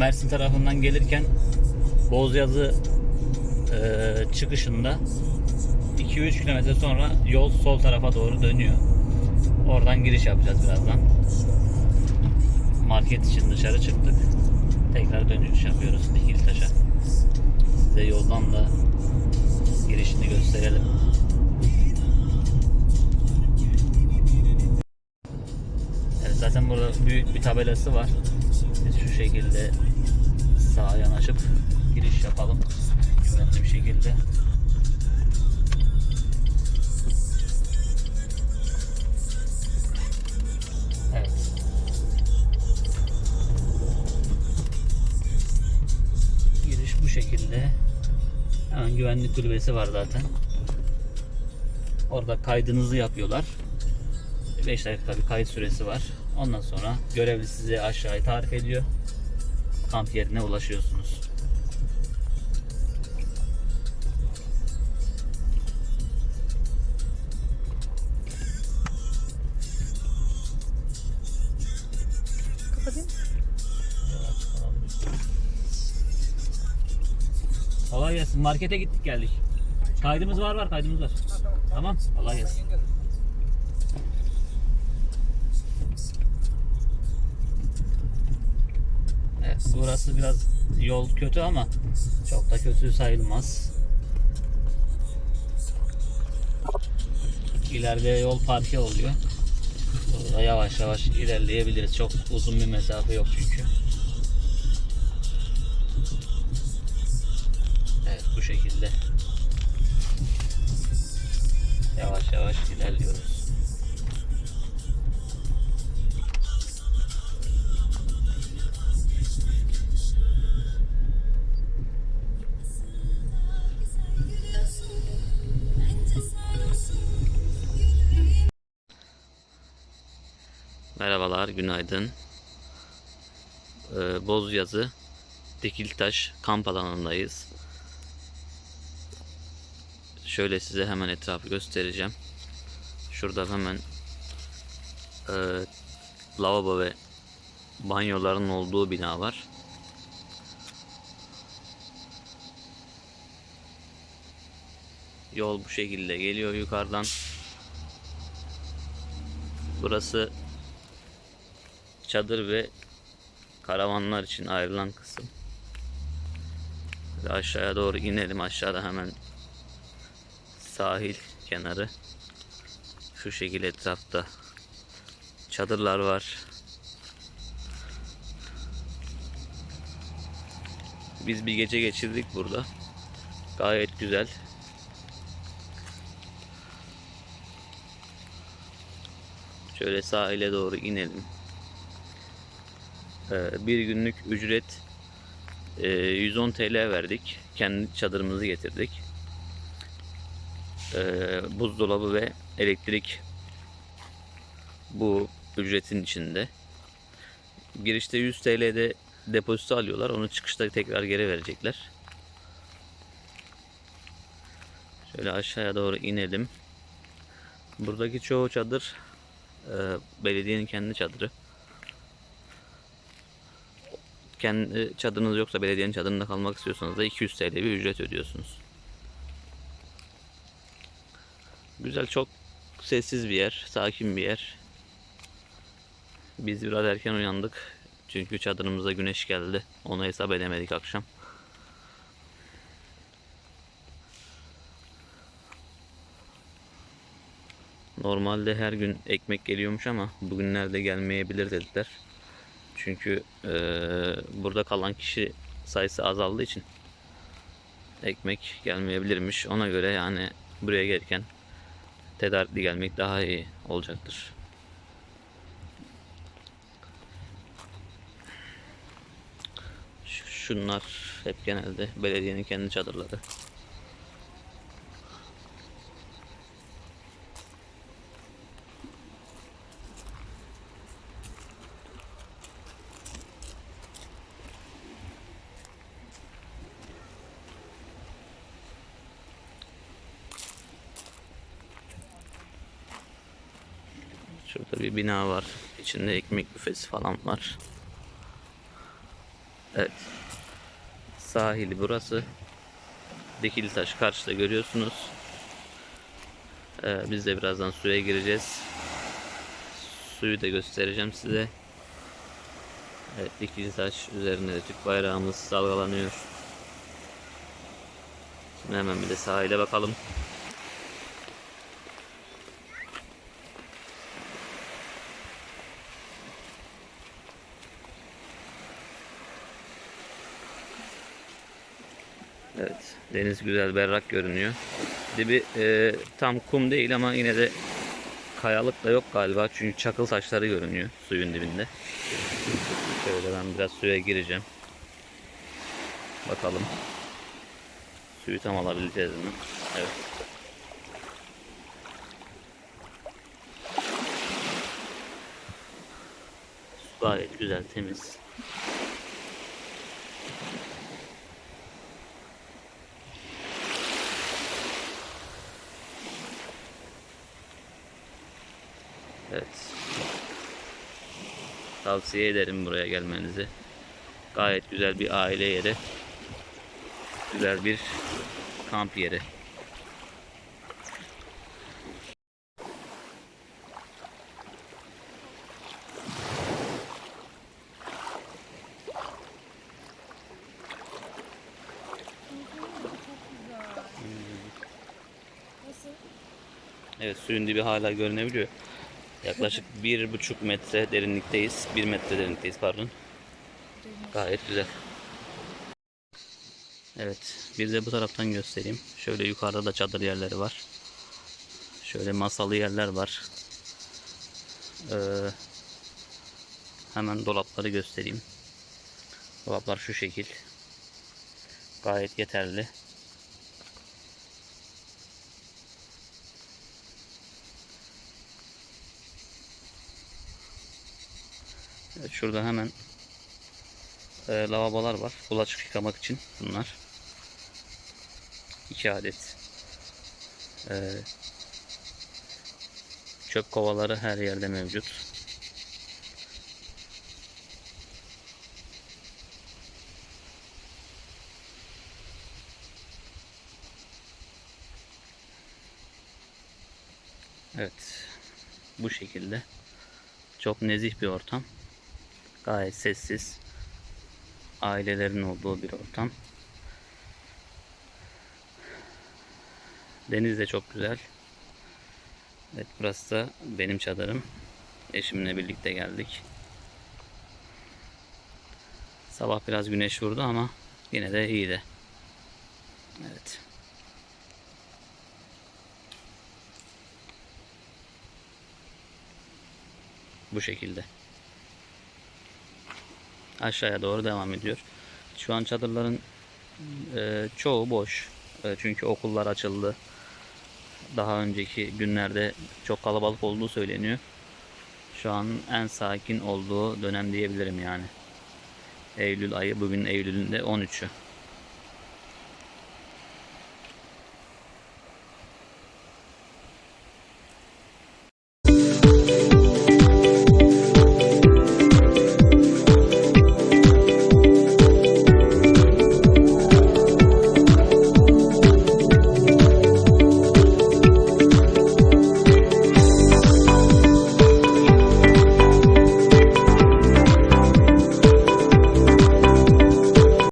tarafından gelirken Bozyazı e, çıkışında 2-3 kilometre sonra yol sol tarafa doğru dönüyor. Oradan giriş yapacağız birazdan. Market için dışarı çıktık. Tekrar dönüş yapıyoruz Dikiltaş'a. Size yoldan da girişini gösterelim. Zaten burada büyük bir tabelası var. Biz şu şekilde sağa yanaşıp giriş yapalım. Güvenli bir şekilde. Şekilde. Hemen güvenlik kulübesi var zaten. Orada kaydınızı yapıyorlar. 5 dakika bir kayıt süresi var. Ondan sonra görevli size aşağıya tarif ediyor. Kamp yerine ulaşıyorsunuz. Kolay gelsin. Markete gittik geldik. Kaydımız var var kaydımız var. Tamam. Kolay gelsin. Evet, burası biraz yol kötü ama çok da kötü sayılmaz. İleride yol parke oluyor. Burada yavaş yavaş ilerleyebiliriz. Çok uzun bir mesafe yok çünkü. Evet bu şekilde. Yavaş yavaş ilerliyoruz. Günaydın. Ee, Bozyazı, Dikiltaş kamp alanındayız. Şöyle size hemen etrafı göstereceğim. Şurada hemen e, lavabo ve banyoların olduğu bina var. Yol bu şekilde geliyor yukarıdan. Burası çadır ve karavanlar için ayrılan kısım. Ve aşağıya doğru inelim. Aşağıda hemen sahil kenarı. Şu şekilde etrafta çadırlar var. Biz bir gece geçirdik burada. Gayet güzel. Şöyle sahile doğru inelim. Ee, bir günlük ücret e, 110 TL verdik. Kendi çadırımızı getirdik. Ee, buzdolabı ve elektrik bu ücretin içinde. Girişte 100 TL'de depozito alıyorlar. Onu çıkışta tekrar geri verecekler. Şöyle aşağıya doğru inelim. Buradaki çoğu çadır e, belediyenin kendi çadırı. Kendi çadırınız yoksa belediyenin çadırında kalmak istiyorsanız da 200 TL bir ücret ödüyorsunuz. Güzel çok sessiz bir yer, sakin bir yer. Biz biraz erken uyandık. Çünkü çadırımıza güneş geldi. Onu hesap edemedik akşam. Normalde her gün ekmek geliyormuş ama bugünlerde gelmeyebilir dediler. Çünkü eee, burada kalan kişi sayısı azaldığı için ekmek gelmeyebilirmiş. Ona göre yani buraya gelirken tedarikli gelmek daha iyi olacaktır. Şu- Şunlar hep genelde belediyenin kendi çadırları. Şurada bir bina var. İçinde ekmek büfesi falan var. Evet. Sahili burası. Dikili taş karşıda görüyorsunuz. Ee, biz de birazdan suya gireceğiz. Suyu da göstereceğim size. Evet dikili taş üzerinde de Türk bayrağımız dalgalanıyor. Şimdi hemen bir de sahile bakalım. Evet, deniz güzel berrak görünüyor. Dibi e, tam kum değil ama yine de kayalık da yok galiba çünkü çakıl taşları görünüyor suyun dibinde. Şöyle ben biraz suya gireceğim. Bakalım. Suyu tam alabileceğiz mi? Evet. Su gayet güzel, temiz. Evet. Tavsiye ederim buraya gelmenizi. Gayet güzel bir aile yeri. Güzel bir kamp yeri. Evet suyun dibi hala görünebiliyor. Yaklaşık bir buçuk metre derinlikteyiz. Bir metre derinlikteyiz pardon. Gayet güzel. Evet bir de bu taraftan göstereyim. Şöyle yukarıda da çadır yerleri var. Şöyle masalı yerler var. Ee, hemen dolapları göstereyim. Dolaplar şu şekil. Gayet yeterli. Evet, şurada hemen e, lavabolar var. Bulaşık yıkamak için bunlar. 2 adet. E, çöp kovaları her yerde mevcut. Evet. Bu şekilde. Çok nezih bir ortam. Gayet sessiz. Ailelerin olduğu bir ortam. Deniz de çok güzel. Evet burası da benim çadırım. Eşimle birlikte geldik. Sabah biraz güneş vurdu ama yine de iyiydi. Evet. Bu şekilde aşağıya doğru devam ediyor. Şu an çadırların e, çoğu boş. E, çünkü okullar açıldı. Daha önceki günlerde çok kalabalık olduğu söyleniyor. Şu an en sakin olduğu dönem diyebilirim yani. Eylül ayı bugün Eylül'ün de 13'ü.